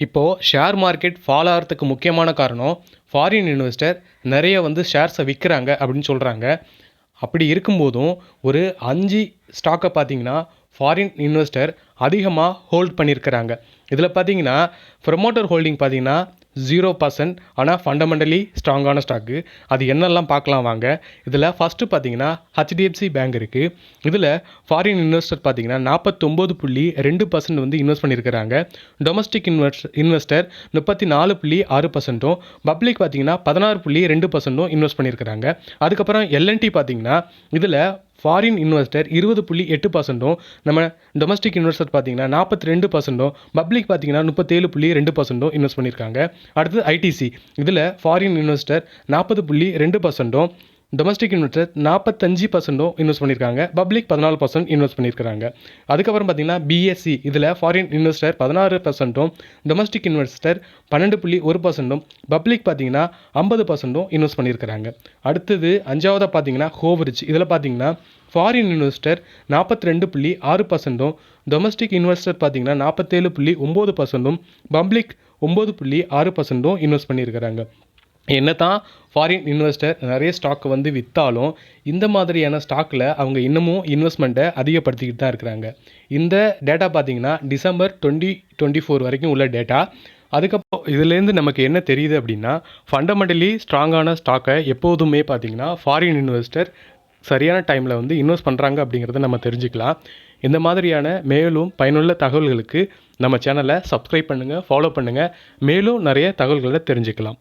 இப்போது share market fall ஆகிறதுக்கு முக்கியமான காரணம் ஃபாரின் இன்வெஸ்டர் நிறைய வந்து ஷேர்ஸை விற்கிறாங்க அப்படின்னு சொல்கிறாங்க அப்படி இருக்கும்போதும் ஒரு அஞ்சு ஸ்டாக்கை பார்த்தீங்கன்னா ஃபாரின் இன்வெஸ்டர் அதிகமாக ஹோல்ட் பண்ணியிருக்கிறாங்க இதில் பார்த்தீங்கன்னா ப்ரொமோட்டர் ஹோல்டிங் பார்த்தீங்கன்னா ஜீரோ பர்சன்ட் ஆனால் ஃபண்டமெண்டலி ஸ்ட்ராங்கான ஸ்டாக்கு அது என்னெல்லாம் பார்க்கலாம் வாங்க. இதில் ஃபஸ்ட்டு பார்த்தீங்கன்னா ஹெச்டிஎஃப்சி பேங்க் இருக்குது இதில் ஃபாரின் இன்வெஸ்டர் பார்த்தீங்கன்னா நாற்பத்தொம்போது புள்ளி ரெண்டு பர்சன்ட் வந்து இன்வெஸ்ட் பண்ணியிருக்கிறாங்க டொமஸ்டிக் இன்வெஸ்ட் இன்வெஸ்டர் முப்பத்தி நாலு புள்ளி ஆறு பர்சன்ட்டும் பப்ளிக் பார்த்தீங்கன்னா பதினாறு புள்ளி ரெண்டு பர்சன்ட்டும் இன்வெஸ்ட் பண்ணியிருக்கிறாங்க அதுக்கப்புறம் எல்என்டி பார்த்தீங்கன்னா இதில் ஃபாரின் இன்வெஸ்டர் இருபது புள்ளி எட்டு பர்சன்ட்டும் நம்ம டொமஸ்டிக் இன்வெஸ்டர் பார்த்தீங்கன்னா நாற்பத்தி ரெண்டு பர்சன்ட்டும் பப்ளிக் பார்த்தீங்கன்னா முப்பத்தேழு புள்ளி ரெண்டு பர்சன்ட்டும் இன்வெஸ்ட் பண்ணியிருக்காங்க. அடுத்து ஐடிசி இதில் ஃபாரின் இன்வெஸ்டர் நாற்பது புள்ளி ரெண்டு பர்சன்ட்டும் டொமஸ்டிக் இன்வெஸ்டர் நாற்பத்தஞ்சு பர்சன்ட்டும் இன்வெஸ்ட் பண்ணியிருக்காங்க. பப்ளிக் பதினாலு பர்சன்ட் இன்வெஸ்ட் பண்ணியிருக்காங்க அதுக்கப்புறம் பார்த்தீங்கன்னா பிஎஸ்சி இதில் ஃபாரின் இன்வெஸ்டர் பதினாறு பர்சன்ட்டும் டொமஸ்டிக் இன்வெஸ்டர் பன்னெண்டு புள்ளி ஒரு பர்சன்ட்டும் பப்ளிக் பார்த்தீங்கன்னா ஐம்பது பர்சன்ட்டும் இன்வெஸ்ட் பண்ணியிருக்கிறாங்க. அடுத்தது அஞ்சாவதாக பார்த்தீங்கன்னா ஹோவரிச் இதில் பார்த்தீங்கன்னா ஃபாரின் இன்வெஸ்டர் நாற்பத்தி ரெண்டு புள்ளி ஆறு பர்சன்ட்டும் டொமஸ்டிக் இன்வெஸ்டர் பார்த்தீங்கன்னா நாற்பத்தேழு புள்ளி ஒம்பது பர்சன்ட்டும் பப்ளிக் ஒம்பது புள்ளி ஆறு பர்சன்ட்டும் இன்வெஸ்ட் பண்ணியிருக்கிறாங்க. என்ன தான் ஃபாரின் இன்வெஸ்டர் நிறைய ஸ்டாக் வந்து விற்றாலும் இந்த மாதிரியான ஸ்டாக்கில் அவங்க இன்னமும் இன்வெஸ்ட்மெண்ட்டை அதிகப்படுத்திக்கிட்டு தான் இருக்கிறாங்க. இந்த டேட்டா பார்த்தீங்கன்னா டிசம்பர் டுவெண்ட்டி டுவெண்ட்டி ஃபோர் வரைக்கும் உள்ள டேட்டா அதுக்கப்புறம் இதுலேருந்து நமக்கு என்ன தெரியுது அப்படின்னா ஃபண்டமெண்டலி ஸ்ட்ராங்கான ஸ்டாக்கை எப்போதுமே பார்த்தீங்கன்னா ஃபாரின் இன்வெஸ்டர் சரியான டைமில் வந்து இன்வெஸ்ட் பண்ணுறாங்க அப்படிங்கிறத நம்ம தெரிஞ்சுக்கலாம். இந்த மாதிரியான மேலும் பயனுள்ள தகவல்களுக்கு நம்ம சேனலை சப்ஸ்கிரைப் பண்ணுங்கள் ஃபாலோ பண்ணுங்கள் மேலும் நிறைய தகவல்களை தெரிஞ்சுக்கலாம்.